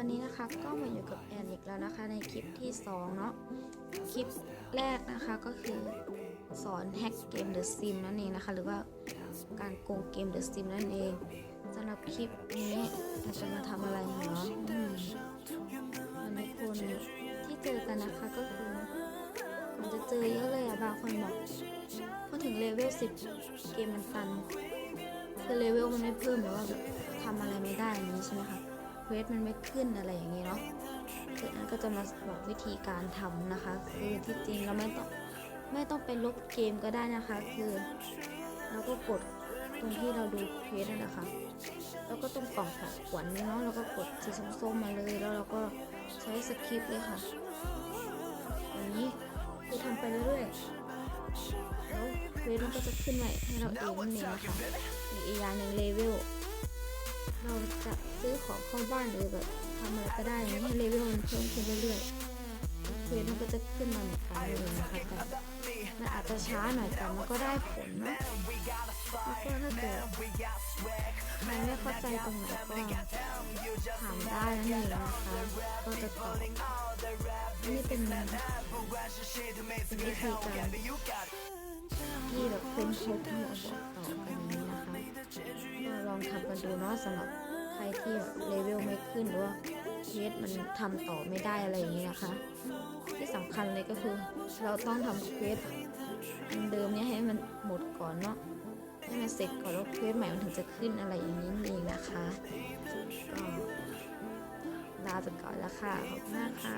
วันนี้นะคะก็มาอยู่กับแอนอีกแล้วนะคะในคลิปที่ 2 เนาะคลิปแรกนะคะก็คือสอนแฮกเกม The Sim นั่นเองนะคะ หรือว่าการโกงเกม The Sim นั่นเองสำหรับคลิปนี้เราจะมาทำอะไรเหรอวันนี้คนที่เจอกันนะคะก็คือ มันจะเจอเยอะเลยอะบางคนบอกพอถึงเลเวล10 เกมมันตันคือเลเวลมันไม่เพิ่มหรือว่าแบบทำอะไรไม่ได้อย่างนี้ใช่ไหมคะ ควสมันไม่ขึ้นอะไรอย่างนี้เนาะคืออันก็จะมาบอกวิธีการทำนะคะ คือที่จริงเราไม่ต้องไม่ต้องไปลบเกมก็ได้นะคะ คือเราก็กดตรงที่เราดูเควสนะคะ แล้วก็ตรงกล่องผัดขวัญนี่เนาะเราก็กดสีส้มๆมาเลย แล้วเราก็ใช้สคริปต์เลยค่ะอย่างนี้คือทำไปเรื่อยๆแล้วเควสมันก็จะขึ้นไว้ให้เราเองนั่นเองนะคะอีกอีกย่างหนึ่งเลเวล ของเข้าบ้านหรือแบบทำอะไรก็ได้อย่างนี้ให้เลเวลมันเพิ่มขึ้นเรื่อยๆเควสมันก็จะขึ้นมาเหมือนกันเลยนะคะแต่มันอาจจะช้าหน่อยแต่มันก็ได้ผลนะแล้วก็ถ้าเกิดใครไม่เข้าใจตรงไหนก็ถามได้นั่นเองนะคะก็จะตอบนี่เป็นเป็นวิธีการที่แบบคนพบมาบอกต่อกันอย่างนี้นะคะก็ลองทำกันดูเนาะสำหรับ ใครที่เลเวลไม่ขึ้นหรือว่าเควสมันทำต่อไม่ได้อะไรอย่างเงี้นะคะ ที่สำคัญเลยก็คือ เราต้องทำเควสเดิมเนี่ยให้มันหมดก่อนเนาะให้มันเสร็จก่อนแล้วเควสใหม่มันถึงจะขึ้นอะไรอย่างนี้เองนะคะก็ลาไปก่อนละค่ะขอบคุณมากค่ะ